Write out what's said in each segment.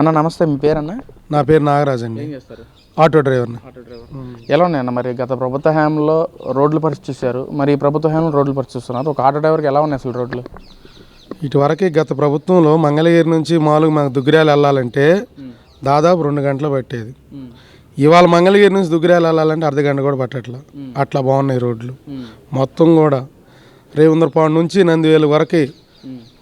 అన్న నమస్తే మీ పేరన్న? నా పేరు నాగరాజ్ అండి. ఆటో డ్రైవర్ని ఆటో డ్రైవర్. ఎలా ఉన్నాయన్న మరి గత ప్రభుత్వ హయాంలో రోడ్లు పరిస్థితి చూశారు మరి ఈ ప్రభుత్వ హయాంలో రోడ్లు పరిస్థితి చూస్తున్నారు ఒక ఆటో డ్రైవర్కి ఎలా ఉన్నాయి అసలు రోడ్లు? ఇటువరకు గత ప్రభుత్వంలో మంగళగిరి నుంచి మామూలుగా మాకు దుగ్గిరాలు వెళ్ళాలంటే దాదాపు రెండు గంటలు పట్టేది. ఇవాళ మంగళగిరి నుంచి దుగ్గిరాలు వెళ్ళాలంటే అర్ధ గంట కూడా పట్టట్లా. అట్లా బాగున్నాయి రోడ్లు. మొత్తం కూడా రేవుందరపాడు నుంచి నందివేలు వరకు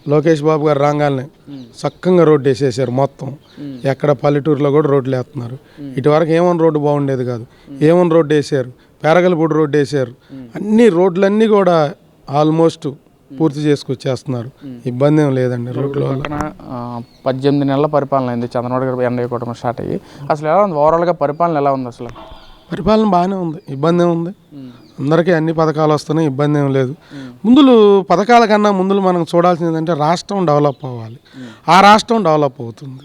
లోకేష్ బాబు గారు రాగానే చక్కగా రోడ్డు వేసేసారు మొత్తం. ఎక్కడ పల్లెటూరులో కూడా రోడ్లు వేస్తున్నారు. ఇటువరకు ఏమని రోడ్డు బాగుండేది కాదు. ఏమని రోడ్డు వేసారు. పేరగలపూడి రోడ్డు వేసారు. అన్ని రోడ్లన్నీ కూడా ఆల్మోస్ట్ పూర్తి చేసుకొచ్చేస్తున్నారు. ఇబ్బంది ఏం లేదండి రోడ్ల పక్కన పద్దెనిమిది నెలల పరిపాలన అయింది. చంద్రబాబు గారు ఎనభై కూటమి స్టార్ట్ అయ్యి. అసలు ఎలా ఉంది? ఓవరాల్గా పరిపాలన ఎలా ఉంది అసలు? పరిపాలన బాగానే ఉంది. ఇబ్బంది ఏముంది అందరికీ అన్ని పథకాలు వస్తున్నాయి ఇబ్బంది ఏం లేదు. ముందులు పథకాల కన్నా ముందులు మనం చూడాల్సింది ఏంటంటే రాష్ట్రం డెవలప్ అవ్వాలి. ఆ రాష్ట్రం డెవలప్ అవుతుంది.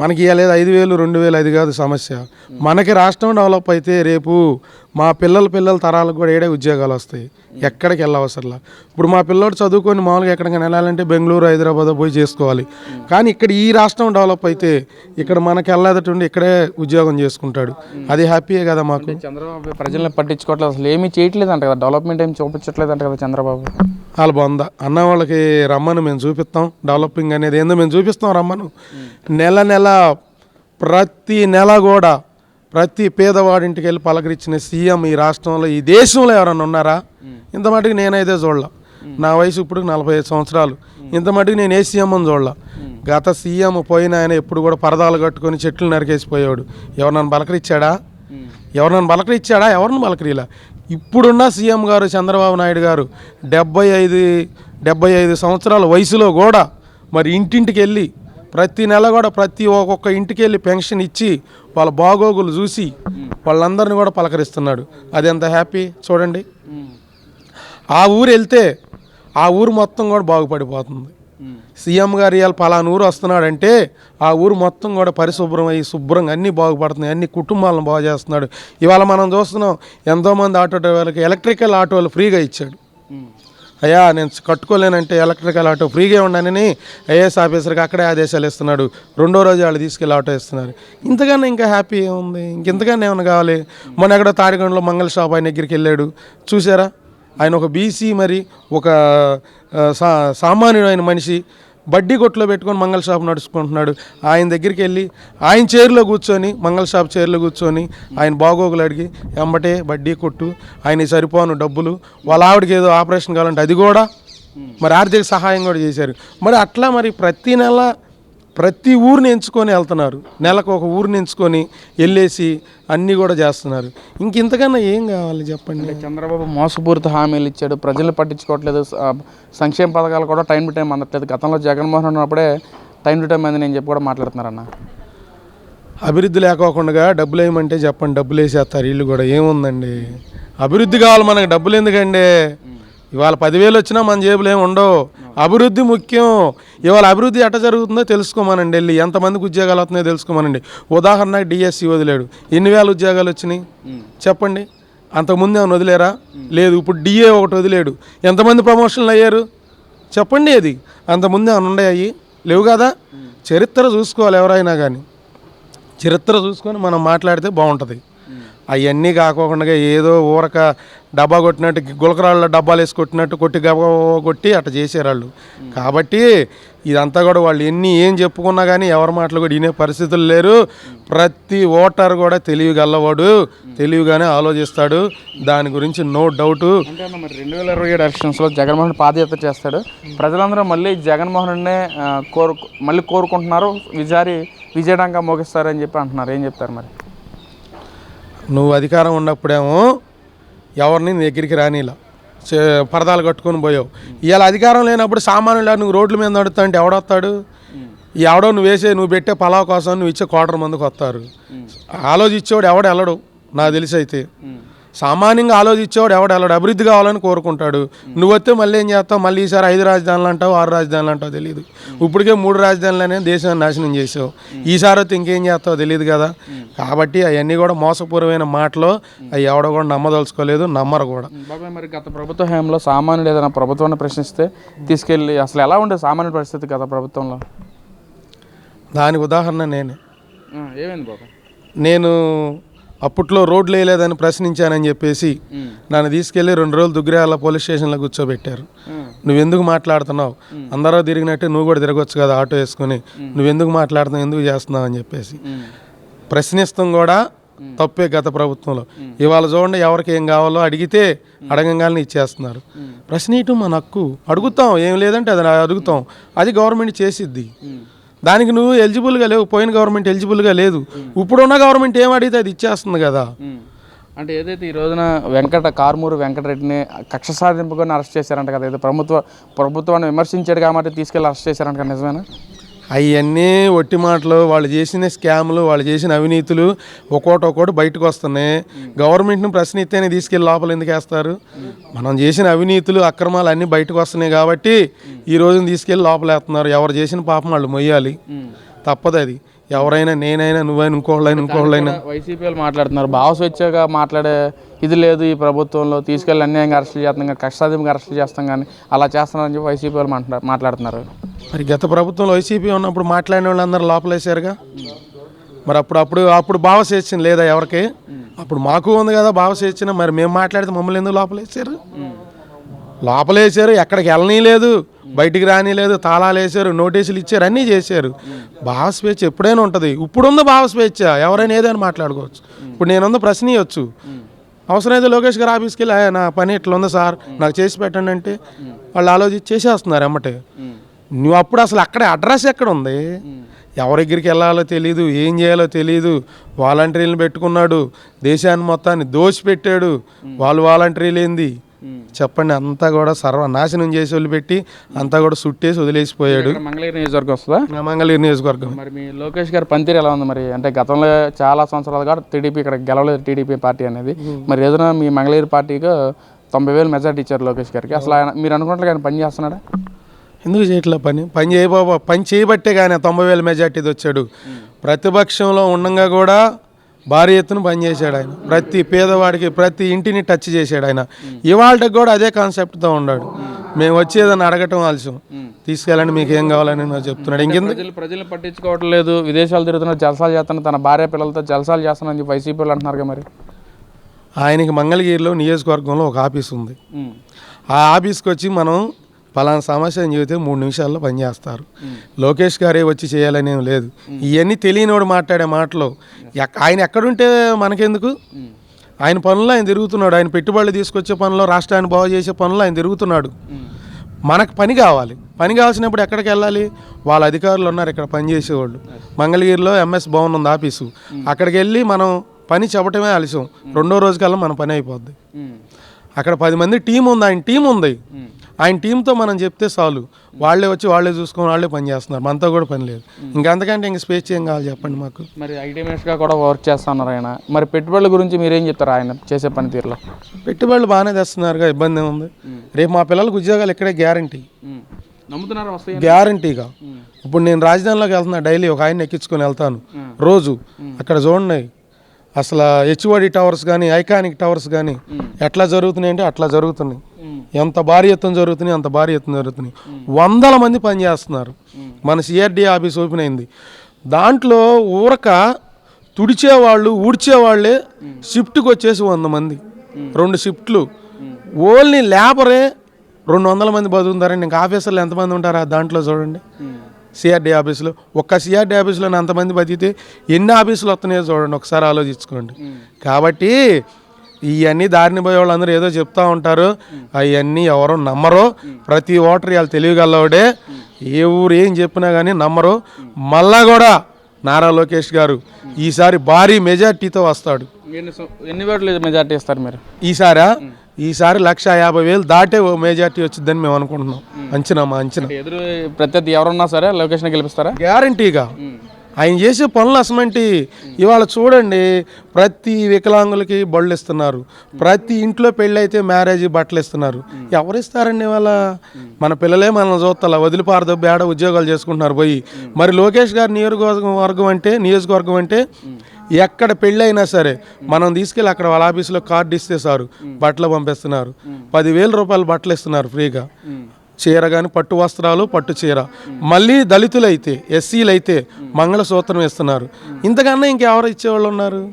మనకి ఇవ్వలేదు ఐదు వేలు రెండు వేలు అది కాదు సమస్య. మనకి రాష్ట్రం డెవలప్ అయితే రేపు మా పిల్లల పిల్లల తరాలకు కూడా ఏడే ఉద్యోగాలు వస్తాయి. ఎక్కడికి వెళ్ళవసరలా. ఇప్పుడు మా పిల్లోడు చదువుకొని మామూలుగా ఎక్కడికైనా వెళ్ళాలంటే బెంగళూరు హైదరాబాద్ పోయి చేసుకోవాలి. కానీ ఇక్కడ ఈ రాష్ట్రం డెవలప్ అయితే ఇక్కడ మనకి వెళ్ళేటటువంటి ఇక్కడే ఉద్యోగం చేసుకుంటాడు. అది హ్యాపీయే కదా మాకు. చంద్రబాబు ప్రజల్ని పట్టించుకోవట్లేదు. అసలు ఏమీ చేయట్లేదు అంట కదా. డెవలప్మెంట్ ఏం చూపించట్లేదు అంట కదా చంద్రబాబు. వాళ్ళు బొంద. అన్న వాళ్ళకి రమ్మను మేము చూపిస్తాం. డెవలపింగ్ అనేది ఏందో మేము చూపిస్తాం రమ్మను. నెల నెల ప్రతి నెల కూడా ప్రతి పేదవాడింటికి వెళ్ళి పలకరించిన సీఎం ఈ రాష్ట్రంలో ఈ దేశంలో ఎవరన్నా ఉన్నారా? ఇంత మటుకు నేనైతే చూడలా. నా వయసు ఇప్పుడు నలభై ఐదు సంవత్సరాలు. ఇంత మటుకు నేను ఏ సీఎం అని చూడలా. గత సీఎం పోయిన ఆయన ఎప్పుడు కూడా పరదాలు కట్టుకొని చెట్లు నరికేసిపోయాడు ఎవరు పలకరించాడా? ఎవరినైనా బలకరిచ్చాడా ఎవరిని బలకరిలా ఇప్పుడున్న సీఎం గారు చంద్రబాబు నాయుడు గారు డెబ్బై ఐదు డెబ్బై ఐదు సంవత్సరాల వయసులో కూడా మరి ఇంటింటికి వెళ్ళి ప్రతి నెల కూడా ప్రతి ఒక్కొక్క ఇంటికి వెళ్ళి పెన్షన్ ఇచ్చి వాళ్ళ బాగోగులు చూసి వాళ్ళందరిని కూడా పలకరిస్తున్నాడు. అది ఎంత హ్యాపీ చూడండి. ఆ ఊరు వెళ్తే ఆ ఊరు మొత్తం కూడా బాగుపడిపోతుంది. సీఎం గారు ఇవాళ పలానా ఊరు వస్తున్నాడంటే ఆ ఊరు మొత్తం కూడా పరిశుభ్రం అయ్యి శుభ్రంగా అన్నీ బాగుపడుతున్నాయి అన్ని కుటుంబాలను బాగు చేస్తున్నాడు. ఇవాళ మనం చూస్తున్నాం ఎంతోమంది ఆటో డ్రైవర్లకి ఎలక్ట్రికల్ ఆటోలు ఫ్రీగా ఇచ్చాడు. అయ్యా నేను కట్టుకోలేనంటే ఎలక్ట్రికల్ ఆటో ఫ్రీగా ఉండనని ఐఏఎస్ ఆఫీసర్కి అక్కడే ఆదేశాలు ఇస్తున్నాడు. రెండో రోజు వాళ్ళు తీసుకెళ్ళి ఆటో ఇస్తున్నారు. ఇంతకన్నా ఇంకా హ్యాపీ ఉంది ఇంకెంతకన్నా ఏమైనా కావాలి? మొన్న ఎక్కడో తాడిగొండలో మంగళ షాప్ ఆయన దగ్గరికి వెళ్ళాడు. చూసారా ఆయన ఒక బీసీ మరి ఒక సా సామాన్యుడైన మనిషి. బడ్డీ కొట్లో పెట్టుకొని మంగళ షాప్ నడుచుకుంటున్నాడు. ఆయన దగ్గరికి వెళ్ళి ఆయన చైర్లో కూర్చొని మంగళ షాప్ చైర్లో కూర్చొని ఆయన బాగోగులు అడిగి ఎంబటే బడ్డీ కొట్టు ఆయన సరిపోను డబ్బులు వాళ్ళ ఆవిడకి ఏదో ఆపరేషన్ కావాలంటే అది కూడా. మరి ఆర్థిక సహాయం కూడా చేశారు. మరి అట్లా మరి ప్రతి నెల ప్రతి ఊరిని ఎంచుకొని వెళ్తున్నారు. నెలకు ఒక ఊరిని ఎంచుకొని వెళ్ళేసి అన్నీ కూడా చేస్తున్నారు. ఇంక ఇంతకన్నా ఏం కావాలి చెప్పండి? చంద్రబాబు మోసపూరిత హామీలు ఇచ్చాడు. ప్రజలు పట్టించుకోవట్లేదు. సంక్షేమ పథకాలు కూడా టైం టు టైం అందట్లేదు. గతంలో జగన్మోహన్ ఉన్నప్పుడే టైం టు టైం అంది. నేను చెప్పి కూడా మాట్లాడుతున్నారన్న. అభివృద్ధి లేకోకుండా డబ్బులు వేయమంటే చెప్పండి. డబ్బులు వేసేస్తారు. వీళ్ళు కూడా ఏముందండి? అభివృద్ధి కావాలి మనకి. డబ్బులు ఎందుకండి? ఇవాళ పదివేలు వచ్చినా మన జేబులు ఏమి ఉండవు. అభివృద్ధి ముఖ్యం. ఇవాళ అభివృద్ధి ఎట్ట జరుగుతుందో తెలుసుకోమనండి వెళ్ళి. ఎంతమందికి ఉద్యోగాలు వస్తున్నాయో తెలుసుకోమనండి. ఉదాహరణకు డిఎస్సి వదిలేడు. ఎన్ని వేల ఉద్యోగాలు వచ్చినాయి? చెప్పండి. అంతకుముందు ఏమైనా వదిలేరా? లేదు. ఇప్పుడు డిఏ ఒకటి వదిలేడు. ఎంతమంది ప్రమోషన్లు అయ్యారు? చెప్పండి అది. అంతకుముందు ఏమైనా ఉన్నాయి? లేవు కదా? చరిత్ర చూసుకోవాలి ఎవరైనా కానీ చరిత్ర చూసుకొని మనం మాట్లాడితే బాగుంటుంది. అవన్నీ కాకోకుండా ఏదో ఊరక డబ్బా కొట్టినట్టు గులకరాళ్ళ డబ్బాలు వేసి కొట్టినట్టు కొట్టి గబా కొట్టి అట్లా చేసారు వాళ్ళు. కాబట్టి ఇదంతా కూడా వాళ్ళు ఎన్ని ఏం చెప్పుకున్నా కానీ ఎవరి మాటలు కూడా వినే పరిస్థితులు లేరు. ప్రతి ఓటర్ కూడా తెలివిగల్లవాడు తెలివిగానే ఆలోచిస్తాడు. దాని గురించి నో డౌటు. అంటే మరి రెండు వేల ఇరవై ఏడు ఎలక్షన్స్లో జగన్మోహన్ పాదయాత్ర చేస్తాడు. ప్రజలందరూ మళ్ళీ జగన్మోహన్నే కోరు మళ్ళీ కోరుకుంటున్నారు. విజారి విజయడంగా మోగిస్తారని చెప్పి అంటున్నారు. ఏం చెప్తారు మరి? నువ్వు అధికారం ఉన్నప్పుడేమో ఎవరిని నీ దగ్గరికి రానిలా. చే- పరదాలు కట్టుకొని పోయావు. ఇవాళ అధికారం లేనప్పుడు సామాన్యులు నువ్వు రోడ్ల మీద నడుస్తా అంటే ఎవడొస్తాడు? ఎవడో నువ్వు వేసే నువ్వు పెట్టే పలావ్ కోసం నువ్వు ఇచ్చే క్వార్టర్ మందికి వస్తారు. ఆలోచించేవాడు ఎవడు వెళ్ళడు నాకు తెలిసి అయితే. సామాన్యంగా ఆలోచించేవాడు ఎవడు? వెళ్ళడు అభివృద్ధి కావాలని కోరుకుంటాడు. నువ్వు వస్తే మళ్ళీ ఏం చేస్తావు? మళ్ళీ ఈసారి ఐదు రాజధానులు అంటావు? ఆరు రాజధానులు అంటావు తెలియదు ఇప్పటికే మూడు రాజధానులనే దేశాన్ని నాశనం చేసావు ఈసారి వస్తే ఇంకేం చేస్తావు తెలియదు కదా. కాబట్టి అవన్నీ కూడా మోసపూర్వమైన మాటలు. అవి ఎవడో కూడా నమ్మదలుచుకోలేదు నమ్మరు కూడా. బాబాయ్ మరి గత ప్రభుత్వ హయాంలో సామాన్యుడు ఏదైనా ప్రభుత్వాన్ని ప్రశ్నిస్తే తీసుకెళ్ళి అసలు ఎలా ఉండే సామాన్యుడి పరిస్థితి గత ప్రభుత్వంలో? దానికి ఉదాహరణ నేనే. ఏమైంది బాబా నేను అప్పట్లో రోడ్లు వేయలేదని ప్రశ్నించానని చెప్పేసి నన్ను తీసుకెళ్ళి రెండు రోజులు దుగ్గిరాల పోలీస్ స్టేషన్లో కూర్చోబెట్టారు. నువ్వెందుకు మాట్లాడుతున్నావు? అందరూ తిరిగినట్టే నువ్వు కూడా తిరగొచ్చు కదా ఆటో వేసుకుని. నువ్వెందుకు మాట్లాడుతున్నావు? ఎందుకు చేస్తున్నావు? అని చెప్పేసి. ప్రశ్నిస్తాం కూడా తప్పే గత ప్రభుత్వంలో. ఇవాళ చూడండి ఎవరికి ఏం కావాలో అడిగితే అడగంగానే ఇచ్చేస్తున్నారు. ప్రశ్నియటం మన హక్కు. అడుగుతాం. ఏం లేదంటే అది అడుగుతాం. అది గవర్నమెంట్ చేసిద్ది. దానికి నువ్వు ఎలిజిబుల్గా లేవు పోయిన గవర్నమెంట్ ఎలిజిబుల్గా లేదు. ఇప్పుడున్న గవర్నమెంట్ ఏం అడిగితే అది ఇచ్చేస్తుంది కదా. అంటే ఏదైతే ఈ రోజున వెంకట కారుమూరు వెంకటరెడ్డిని కక్ష సాధింపుగానే అరెస్ట్ చేశారంట కదా ఏదో ప్రభుత్వ ప్రభుత్వాన్ని విమర్శించాడు కాబట్టి తీసుకెళ్ళి అరెస్ట్ చేశారంట నిజమేనా? అవన్నీ ఒట్టి మాటలు వాళ్ళు చేసిన స్కామ్లు వాళ్ళు చేసిన అవినీతులు ఒక్కోటి ఒక్కోటి బయటకు వస్తున్నాయి గవర్నమెంట్ని ప్రశ్నిస్తేనే తీసుకెళ్ళి లోపల ఎందుకు వేస్తారు? మనం చేసిన అవినీతులు అక్రమాలు అన్నీ బయటకు వస్తున్నాయి కాబట్టి ఈ రోజున తీసుకెళ్ళి లోపల వేస్తున్నారు. ఎవరు చేసిన పాపం వాళ్ళు మొయ్యాలి. తప్పదు అది. ఎవరైనా నేనైనా నువ్వైనా ఇంకోళ్ళైనా ఇంకోళ్ళైనా. వైసీపీ వాళ్ళు మాట్లాడుతున్నారు. భావ స్వేచ్ఛగా మాట్లాడే ఇది లేదు ఈ ప్రభుత్వంలో. తీసుకెళ్ళి అన్యాయంగా అరెస్టులు చేస్తాం కానీ కక్ష సాధింపుగా అరెస్టులు చేస్తాం కానీ అలా చేస్తున్నారని చెప్పి వైసీపీ వాళ్ళు మాట్లా- మాట్లాడుతున్నారు. మరి గత ప్రభుత్వంలో వైసీపీ ఉన్నప్పుడు మాట్లాడిన వాళ్ళందరూ లోపలేసారుగా మరి అప్పుడు అప్పుడు అప్పుడు భావ స్వేచ్ఛ లేదా ఎవరికి? అప్పుడు మాకు ఉంది కదా భావ స్వేచ్ఛన మరి మేము మాట్లాడితే మమ్మల్ని ఎందుకు లోపలేసారు లోపలేసారు ఎక్కడికి వెళ్ళనీ లేదు బయటికి రాని లేదు తాళాలు వేసారు నోటీసులు ఇచ్చారు అన్నీ చేశారు. భావ స్వేచ్ఛ ఎప్పుడైనా ఉంటుంది. ఇప్పుడు ఉంది భావ స్వేచ్ఛ. ఎవరైనా ఏదైనా మాట్లాడుకోవచ్చు. ఇప్పుడు నేనుంది ప్రశ్న ఇవ్వచ్చు అవసరమైతే లోకేష్ గారు ఆఫీస్కి వెళ్ళి నా పని ఇట్లా ఉంది సార్. నాకు చేసి పెట్టండి అంటే వాళ్ళు ఆలోచించి చేసేస్తున్నారు అమ్మటే నువ్వు అప్పుడు అసలు అక్కడ అడ్రస్ ఎక్కడ ఉంది ఎవరి దగ్గరికి వెళ్ళాలో తెలియదు ఏం చేయాలో తెలియదు వాలంటీర్లను పెట్టుకున్నాడు దేశాన్ని మొత్తాన్ని దోచిపెట్టాడు వాళ్ళు వాలంటీర్లు ఏంది? చెప్పండి అంతా కూడా సర్వనాశనం చేసి వదిలిపెట్టి అంతా కూడా సుట్టేసి వదిలేసిపోయాడు. మంగళగిరి నియోజకవర్గం వస్తుందా? మంగళగిరి నియోజకవర్గం. మరి మీ లోకేష్ గారి పనితీరు ఎలా ఉంది మరి? అంటే గతంలో చాలా సంవత్సరాలుగా టీడీపీ ఇక్కడ గెలవలేదు టీడీపీ పార్టీ అనేది. మరి ఏదైనా మీ మంగళగిరి పార్టీకి తొంభై వేలు మెజార్టీ ఇచ్చారు లోకేష్ గారికి. అసలు ఆయన మీరు అనుకున్నట్లు ఆయన పని చేస్తున్నాడా? ఎందుకు చేయట్లే పని? పని చేయబోబా పని చేయబట్టే కానీ తొంభై వేల మెజార్టీది వచ్చాడు. ప్రతిపక్షంలో ఉండంగా కూడా భారీ ఎత్తున పనిచేశాడు ఆయన. ప్రతి పేదవాడికి ప్రతి ఇంటిని టచ్ చేశాడు ఆయన. ఇవాళకి కూడా అదే కాన్సెప్ట్తో ఉన్నాడు మేము వచ్చేదని అడగటం ఆలస్యం. తీసుకెళ్ళండి మీకు ఏం కావాలని నాకు చెప్తున్నాడు. ఇంకెందుకు? ప్రజలు పట్టించుకోవటం లేదు. విదేశాలు తిరుగుతున్నారు జలసాలు చేస్తున్నారు. తన భార్య పిల్లలతో జలసాలు చేస్తున్నారని చెప్పి వైసీపీ వాళ్ళు అంటున్నారు కదా మరి. ఆయనకి మంగళగిరిలో నియోజకవర్గంలో ఒక ఆఫీస్ ఉంది. ఆ ఆఫీస్కి వచ్చి మనం పలానా సమస్య అని చెబితే మూడు నిమిషాల్లో పనిచేస్తారు లోకేష్ గారే వచ్చి చేయాలని లేదు. ఇవన్నీ తెలియనివాడు మాట్లాడే మాటలు. ఆయన ఎక్కడుంటే మనకెందుకు? ఆయన పనుల్లో ఆయన తిరుగుతున్నాడు. ఆయన పెట్టుబడులు తీసుకొచ్చే పనుల్లో రాష్ట్రాన్ని బాగు చేసే పనుల్లో ఆయన తిరుగుతున్నాడు. మనకు పని కావాలి. పని కావాల్సినప్పుడు ఎక్కడికి వెళ్ళాలి? వాళ్ళ అధికారులు ఉన్నారు ఇక్కడ పని చేసేవాళ్ళు. మంగళగిరిలో ఎంఎస్ భవన్ ఉంది ఆఫీసు. అక్కడికి వెళ్ళి మనం పని చెప్పటమే ఆలస్యం. రెండో రోజుకల్లా మన పని అయిపోద్ది. అక్కడ పది మంది టీం ఉంది. ఆయన టీం ఉంది. ఆయన టీంతో మనం చెప్తే చాలు. వాళ్ళే వచ్చి వాళ్ళే చూసుకొని వాళ్ళే పని చేస్తున్నారు. మనతో కూడా పని లేదు. ఇంకంతకంటే ఇంక స్పేస్ ఏం కావాలి చెప్పండి మాకు. మరి ఐటీ మినిస్టర్గా కూడా వర్క్ చేస్తున్నారు ఆయన. మరి పెట్టుబడుల గురించి మీరేం చెప్తారు ఆయన చేసే పనితీరులో? పెట్టుబడులు బాగానే తెస్తున్నారుగా ఇబ్బంది ఏముంది రేపు మా పిల్లలకు ఉద్యోగాలు ఇక్కడే గ్యారంటీ. గ్యారంటీగా. ఇప్పుడు నేను రాజధానిలోకి వెళ్తున్నా డైలీ ఒక ఆయన ఎక్కించుకొని వెళ్తాను. రోజు అక్కడ చూడండి అసలు హెచ్ఓడి టవర్స్ కానీ ఐకానిక్ టవర్స్ కానీ ఎట్లా జరుగుతున్నాయి అంటే అట్లా జరుగుతున్నాయి. ఎంత భారీ ఎత్తున జరుగుతున్నాయి అంత భారీ ఎత్తున జరుగుతున్నాయి. వందల మంది పనిచేస్తున్నారు మన సిఆర్డి ఆఫీస్ ఓపెన్ అయింది. దాంట్లో ఊరక తుడిచేవాళ్ళు ఊడ్చేవాళ్ళే షిఫ్ట్కి వచ్చేసి వంద మంది. రెండు షిఫ్ట్లు. ఓన్లీ లేబరే రెండు వందల మంది బతుకుతారండి. ఇంకా ఆఫీసర్లు ఎంతమంది ఉంటారా దాంట్లో చూడండి. సిఆర్డీ ఆఫీసులో. ఒక్క సిఆర్డీ ఆఫీసులో అంతమంది బతికితే ఎన్ని ఆఫీసులు వస్తున్నాయో చూడండి ఒకసారి ఆలోచించుకోండి. కాబట్టి ఇవన్నీ దారిని పోయే వాళ్ళందరూ ఏదో చెప్తా ఉంటారు అవన్నీ ఎవరు నమ్మరు. ప్రతి ఓటర్ వాళ్ళు తెలియగలవాడే ఏ ఊరు ఏం చెప్పినా కానీ నమ్మరు. మళ్ళా కూడా నారా లోకేష్ గారు ఈసారి భారీ మెజార్టీతో వస్తాడు. ఎన్ని వేట్లు మెజార్టీ ఇస్తారు మీరు? ఈసారా? ఈసారి లక్ష యాభై వేలు దాటే ఓ మెజార్టీ వచ్చిందని మేము అనుకుంటున్నాం. అంచనా మా అంచనా. ఎదురు ప్రత్యర్థి ఎవరున్నా సరే లొకేషన్ గెలిపిస్తారా? గ్యారంటీగా ఆయన చేసే పనులు అసమంటి? ఇవాళ చూడండి ప్రతి వికలాంగులకి బళ్ళు ఇస్తున్నారు. ప్రతి ఇంట్లో పెళ్ళి అయితే మ్యారేజ్ బట్టలు ఇస్తున్నారు. ఎవరు ఇస్తారండి ఇవాళ? మన పిల్లలే మనల్ని చూస్తా వదిలిపారదో బేడ ఉద్యోగాలు చేసుకుంటున్నారు పోయి. మరి లోకేష్ గారి నియోజకవర్గం అంటే నియోజకవర్గం అంటే ఎక్కడ పెళ్ళైనా సరే మనం తీసుకెళ్ళి అక్కడ వాళ్ళ ఆఫీస్లో కార్డు ఇస్తే సారు బట్టలు పంపిస్తున్నారు. పదివేల రూపాయలు బట్టలు ఇస్తున్నారు ఫ్రీగా. చీర కానీ పట్టు వస్త్రాలు పట్టు చీర. మళ్ళీ దళితులు అయితే ఎస్సీలు అయితే మంగళసూత్రం ఇస్తున్నారు. ఇంతకన్నా ఇంకెవరు ఇచ్చేవాళ్ళు ఉన్నారు?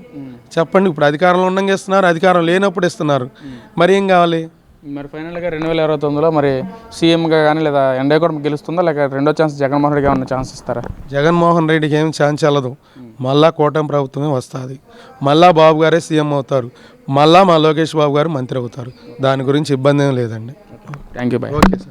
చెప్పండి ఇప్పుడు అధికారంలో ఉండగా ఇస్తున్నారు అధికారం లేనప్పుడు ఇస్తున్నారు. మరి ఏం కావాలి? మరి ఫైనల్గా రెండు వేల ఇరవై తొమ్మిదిలో మరి సీఎంగా కానీ లేదా ఎండే కూడా గెలుస్తుందా? లేక రెండో ఛాన్స్ జగన్మోహన్ రెడ్డిగా ఉన్న ఛాన్స్ ఇస్తారా? జగన్మోహన్ రెడ్డికి ఏం ఛాన్స్ చెల్లదు మళ్ళా కూటమి ప్రభుత్వమే వస్తుంది. మళ్ళా బాబు గారే సీఎం అవుతారు. మళ్ళా మా లోకేష్ బాబు గారు మంత్రి అవుతారు. దాని గురించి ఇబ్బంది ఏం లేదండి. Thank you bye okay sir.